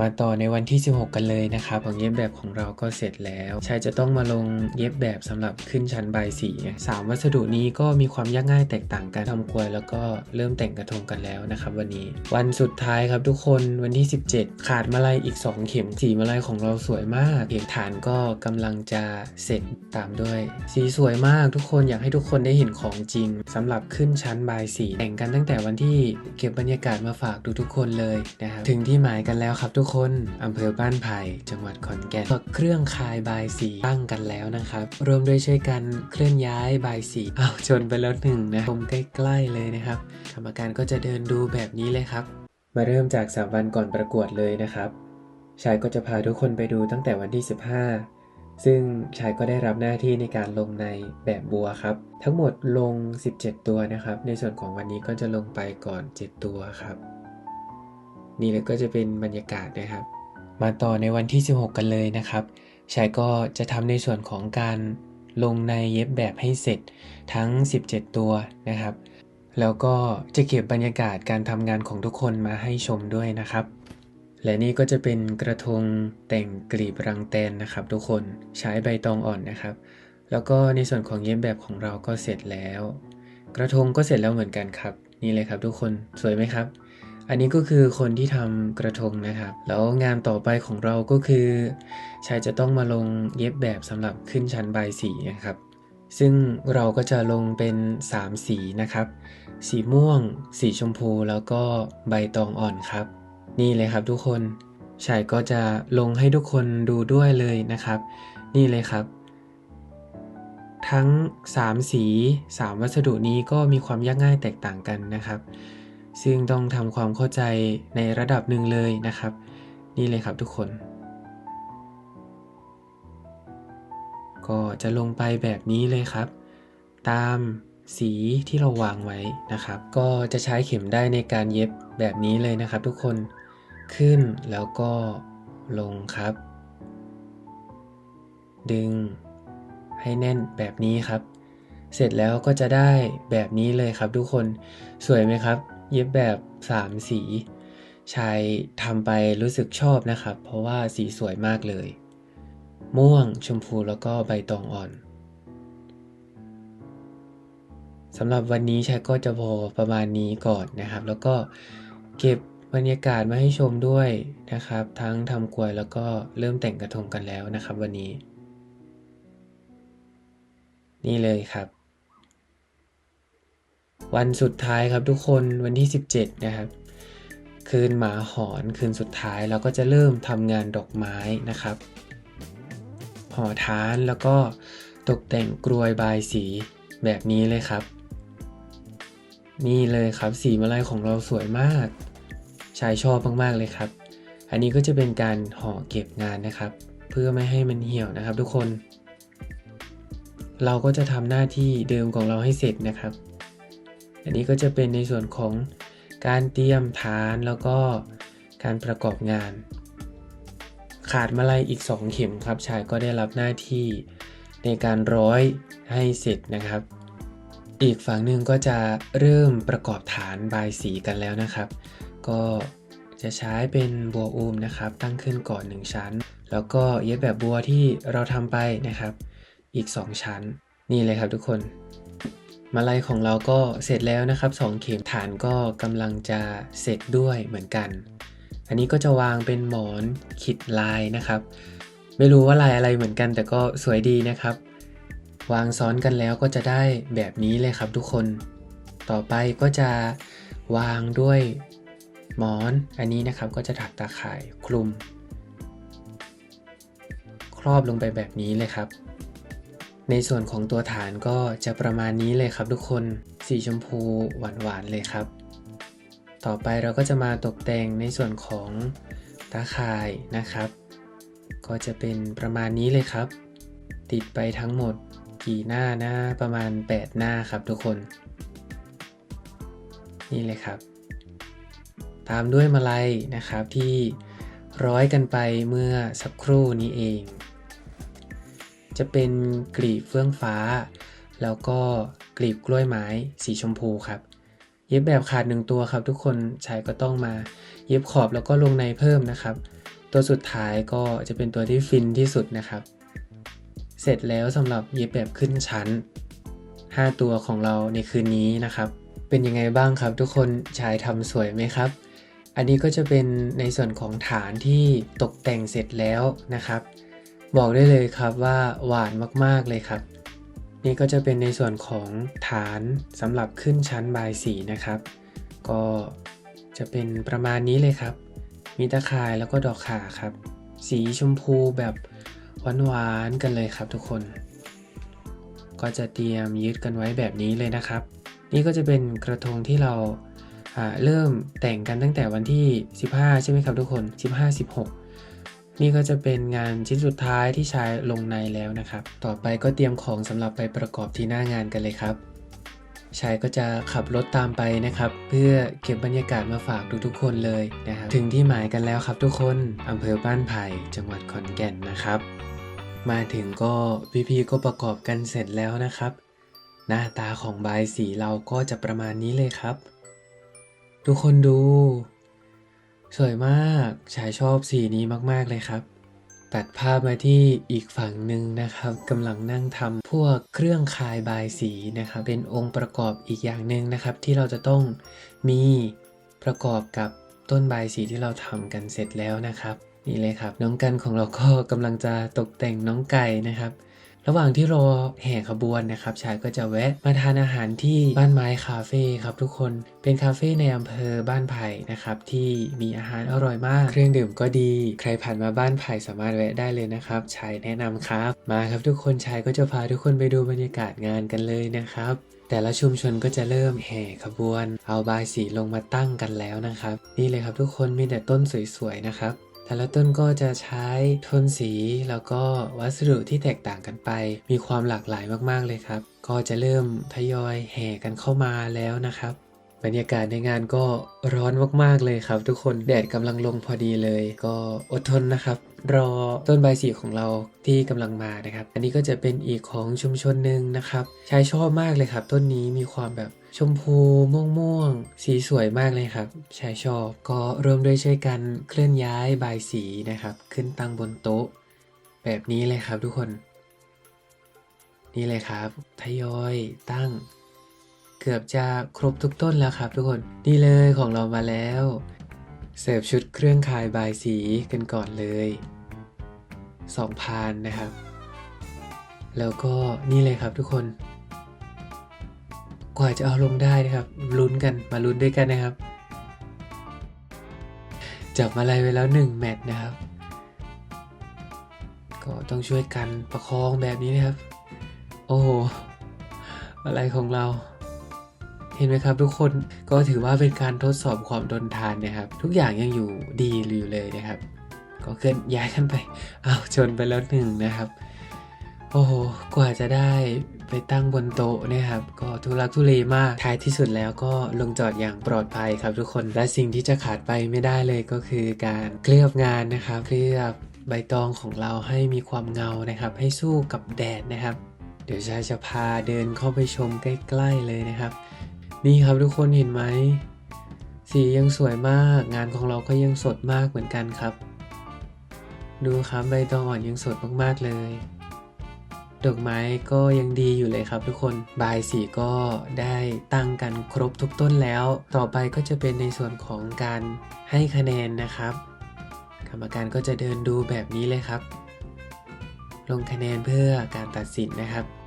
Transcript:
มาต่อในวันที่ 16 กันเลยนะครับของเย็บแบบของเราก็เสร็จแล้วชายจะต้องมาลงเย็บแบบสำหรับขึ้นชั้นใบสีสามวัสดุนี้ก็มีความยากง่ายแตกต่างกันทำกลวย แล้วก็เริ่มแต่งกระทงกันแล้วนะครับ วันนี้ วันสุดท้ายครับทุกคนวันที่ 17 ขาดมาลัยอีก 2 เข็มสีมาลัยของเราสวยมากเขียงฐานก็กำลังจะเสร็จตามด้วย สีสวยมากทุกคนอยากให้ทุกคนได้เห็นของจริงสำหรับขึ้นชั้นใบสีแต่งกันตั้งแต่วันที่เก็บบรรยากาศมาฝากทุกๆคนเลยนะครับถึงที่หมายกันแล้วครับทุกคน อำเภอบ้านไผ่จังหวัดขอนแก่นเครื่องคายบายสีตั้งกันแล้วนะครับ รวมด้วยช่วยกันเคลื่อนย้ายบายสีอ้าวชนไปแล้วหนึ่งนะชมใกล้ๆเลยนะครับ กรรมการก็จะเดินดูแบบนี้เลยครับ มาเริ่มจากสามวันก่อนประกวดเลยนะครับชายก็จะพาทุกคนไปดูตั้งแต่วันที่ 15 ซึ่งชายก็ได้รับหน้าที่ในการลงในแบบบัวครับ ทั้งหมดลง 17 ตัวนะครับ ในส่วนของวันนี้ก็จะลงไปก่อน 7 ตัวครับ นี่เลยก็จะเป็นบรรยากาศนะครับ มาต่อในวันที่ 16 กันเลยนะครับชายก็จะทำในส่วนของการลงในเย็บแบบให้เสร็จทั้ง 17 ตัวนะครับ แล้วก็จะเก็บบรรยากาศการทำงานของทุกคนมาให้ชมด้วยนะครับ และนี่ก็จะเป็นกระทงแต่งกลีบรังแตนนะครับ ทุกคนใช้ใบตองอ่อนนะครับ แล้วก็ในส่วนของเย็บแบบของเราก็เสร็จแล้ว กระทงก็เสร็จแล้วเหมือนกันครับ นี่เลยครับทุกคนสวยไหมครับ อันนี้ก็คือคนที่ทำกระทงนะครับ แล้วงานต่อไปของเราก็คือ ชายจะต้องมาลงเย็บแบบสำหรับขึ้นชั้นใบสีนะครับ ซึ่งเราก็จะลงเป็น 3 สีนะครับ สีม่วง สีชมพูแล้วก็ใบตองอ่อนครับ นี่เลยครับทุกคนชายก็จะลงให้ทุกคนดูด้วยเลยนะครับ นี่เลยครับ ทั้ง 3 สี 3 วัสดุนี้ก็มีความยากง่ายแตกต่างกันนะครับ ซึ่งต้องทำความเข้าใจในระดับหนึ่งเลยนะครับ นี่เลยครับทุกคน ก็จะลงไปแบบนี้เลยครับ ตามสีที่เราวางไว้นะครับ ก็จะใช้เข็มได้ในการเย็บแบบนี้เลยนะครับ ทุกคนขึ้นแล้วก็ลงครับ ดึงให้แน่นแบบนี้ครับ เสร็จแล้วก็จะได้แบบนี้เลยครับทุกคนสวยไหมครับ เย็บแบบ 3 สีชายทำไปรู้สึกชอบนะครับ เพราะว่าสีสวยมากเลย ม่วงชมพูแล้วก็ใบตองอ่อนสำหรับวันนี้ชายก็จะพอประมาณนี้ก่อนนะครับ แล้วก็เก็บบรรยากาศมาให้ชมด้วยนะครับ ทั้งทำกลวยแล้วก็เริ่มแต่งกระทงกันแล้วนะครับ วันนี้ นี่เลยครับ วันสุดท้ายครับทุกคนวันที่ 17 นะครับ คืนหมาหอนคืนสุดท้ายเราก็จะเริ่มทำงานดอกไม้นะครับห่อทานแล้วก็ตกแต่งกลวยบายสีแบบนี้เลยครับ นี่เลยครับสีมาลัยของเราสวยมากชายชอบมากๆเลยครับ อันนี้ก็จะเป็นการห่อเก็บงานนะครับ เพื่อไม่ให้มันเหี่ยวนะครับ ทุกคน เราก็จะทำหน้าที่เดิมของเราให้เสร็จนะครับ อันนี้ก็จะเป็นในส่วนของการเตรียมฐานแล้วก็การประกอบงาน ขาดมาลัยอีก 2 เข็มครับ ชายก็ได้รับหน้าที่ในการร้อยให้เสร็จนะครับ อีกฝั่งหนึ่งก็จะเริ่มประกอบฐานบายสีกันแล้วนะครับ ก็จะใช้เป็นบัวอูมนะครับ ตั้งขึ้นก่อน 1 ชั้น แล้วก็เย็บแบบบัวที่เราทำไปนะครับ อีก 2 ชั้น นี่เลยครับทุกคน มาลัยของเราก็เสร็จแล้วนะครับ 2 เข็มฐานก็กำลังจะเสร็จด้วยเหมือนกัน อันนี้ก็จะวางเป็นหมอนขิดลายนะครับ ไม่รู้ว่าลายอะไรเหมือนกัน แต่ก็สวยดีนะครับ วางซ้อนกันแล้วก็จะได้แบบนี้เลยครับทุกคน ต่อไปก็จะวางด้วยหมอนอันนี้นะครับก็จะถักตาข่ายคลุม ครอบลงไปแบบนี้เลยครับ ในส่วนของตัวฐานก็จะประมาณนี้เลยครับทุกคน สีชมพูหวานๆเลยครับ ต่อไปเราก็จะมาตกแต่งในส่วนของตาข่ายนะครับ ก็จะเป็นประมาณนี้เลยครับ ติดไปทั้งหมดกี่หน้าหน้าประมาณ 8 หน้าครับทุกคน นี่เลยครับ ตามด้วยมาลัยนะครับที่ร้อยกันไปเมื่อสักครู่นี้เอง จะเป็นกลีบเฟื่องฟ้า แล้วก็กลีบกล้วยไม้สีชมพูครับ เย็บแบบขาดหนึ่งตัวครับ ทุกคนชายก็ต้องมา เย็บขอบแล้วก็ลงในเพิ่มนะครับ ตัวสุดท้ายก็จะเป็นตัวที่ฟินที่สุดนะครับ เสร็จแล้วสำหรับเย็บแบบขึ้นชั้น 5 ตัวของเราในคืนนี้นะครับ เป็นยังไงบ้างครับ ทุกคนชายทำสวยไหมครับอันนี้ก็จะเป็นในส่วนของฐานที่ตกแต่งเสร็จแล้วนะครับ บอกได้เลยครับว่าหวานมากๆเลยครับ นี่ก็จะเป็นในส่วนของฐานสำหรับขึ้นชั้นบายสีนะครับ ก็จะเป็นประมาณนี้เลยครับ มีตะข่ายแล้วก็ดอกขาครับ สีชมพูแบบหวานๆกันเลยครับทุกคน ก็จะเตรียมยึดกันไว้แบบนี้เลยนะครับ นี่ก็จะเป็นกระทงที่เราอ่าเริ่มแต่งกันตั้งแต่วันที่ 15 ใช่ไหมครับทุกคน 15 16 นี่ก็จะเป็นงานชิ้นสุดท้ายที่ใช้ลงในแล้วนะครับ ต่อไปก็เตรียมของสำหรับไปประกอบที่หน้างานกันเลยครับชายก็จะขับรถตามไปนะครับ เพื่อเก็บบรรยากาศมาฝากทุกๆคนเลยนะครับถึงที่หมายกันแล้วครับทุกคนอำเภอบ้านไผ่จังหวัดขอนแก่นนะครับ มาถึงก็พี่ๆก็ประกอบกันเสร็จแล้วนะครับ หน้าตาของใบสีเราก็จะประมาณนี้เลยครับ ทุกคนดู สวยมาก ชายชอบสีนี้มากๆเลยครับ ตัดภาพมาที่อีกฝั่งหนึ่งนะครับกำลังนั่งทำพวกเครื่องคายบายสีนะครับ เป็นองค์ประกอบอีกอย่างหนึ่งนะครับ ที่เราจะต้องมีประกอบกับต้นบายสีที่เราทำกันเสร็จแล้วนะครับนี่เลยครับ น้องกันของเราก็กำลังจะตกแต่งน้องไก่นะครับ ระหว่างที่รอแห่ขบวนนะครับชายก็จะแวะมาทานอาหารที่บ้านไม้คาเฟ่ครับทุกคนเป็นคาเฟ่ในอำเภอบ้านไผ่นะครับที่มีอาหารอร่อยมาก เครื่องดื่มก็ดี ใครผ่านมาบ้านไผ่สามารถแวะได้เลยนะครับชายแนะนำครับมาครับทุกคนชายก็จะพาทุกคนไปดูบรรยากาศงานกันเลยนะครับแต่ละชุมชนก็จะเริ่มแห่ขบวน เอาบายสีลงมาตั้งกันแล้วนะครับ นี่เลยครับทุกคนมีแต่ต้นสวยๆนะครับ แต่ละต้นก็จะใช้โทนสีแล้วก็วัสดุที่แตกต่างกันไป มีความหลากหลายมากๆเลยครับ ก็จะเริ่มทยอยแห่กันเข้ามาแล้วนะครับ บรรยากาศในงานก็ร้อนมากๆเลยครับ ทุกคนแดดกำลังลงพอดีเลย ก็อดทนนะครับ รอต้นใบสีของเราที่กำลังมานะครับ อันนี้ก็จะเป็นอีกของชุมชนหนึ่งนะครับชายชอบมากเลยครับ ต้นนี้มีความแบบชมพูม่วงม่วงๆสีสวยมากเลยครับชายชอบก็ร่วมด้วยช่วยกันเคลื่อนย้ายใบสีนะครับ ขึ้นตั้งบนโต๊ะ แบบนี้เลยครับทุกคน นี่เลยครับทยอยตั้ง เกือบจะครบทุกต้นแล้วครับ ทุกคนนี่เลยของเรามาแล้ว เสิร์ฟชุดเครื่องคายบายสีกันก่อนเลย สองพานนะครับ แล้วก็นี่เลยครับทุกคน กว่าจะเอาลงได้นะครับ ลุ้นกันมาลุ้นด้วยกันนะครับ จับมาลัยไว้แล้วหนึ่งแมตช์นะครับ ก็ต้องช่วยกันประคองแบบนี้นะครับ โอ้โห อะไรของเรา เห็นไหมครับทุกคนก็ถือว่าเป็นการทดสอบความทนทานนะครับ ทุกอย่างยังอยู่ดีอยู่เลยนะครับ ก็เคลื่อนย้ายกันไปอ้าวชนไปแล้วหนึ่งนะครับโอ้โหกว่าจะได้ไปตั้งบนโต๊ะนะครับ ก็ทุลักทุเลมากท้ายที่สุดแล้วก็ลงจอดอย่างปลอดภัยครับทุกคนและสิ่งที่จะขาดไปไม่ได้เลยก็คือการเคลือบงานนะครับเคลือบใบตองของเราให้มีความเงานะครับ ให้สู้กับแดดนะครับ เดี๋ยวชายจะพาเดินเข้าไปชมใกล้ ๆเลยนะครับ นี่ครับทุกคนเห็นไหม สียังสวยมาก งานของเราก็ยังสดมากเหมือนกันครับ ดูครับใบตองอ่อนยังสดมากๆเลย ดอกไม้ก็ยังดีอยู่เลยครับทุกคน บายสีก็ได้ตั้งกันครบทุกต้นแล้ว ต่อไปก็จะเป็นในส่วนของการให้คะแนนนะครับ กรรมการก็จะเดินดูแบบนี้เลยครับ ลงคะแนนเพื่อการตัดสินนะครับ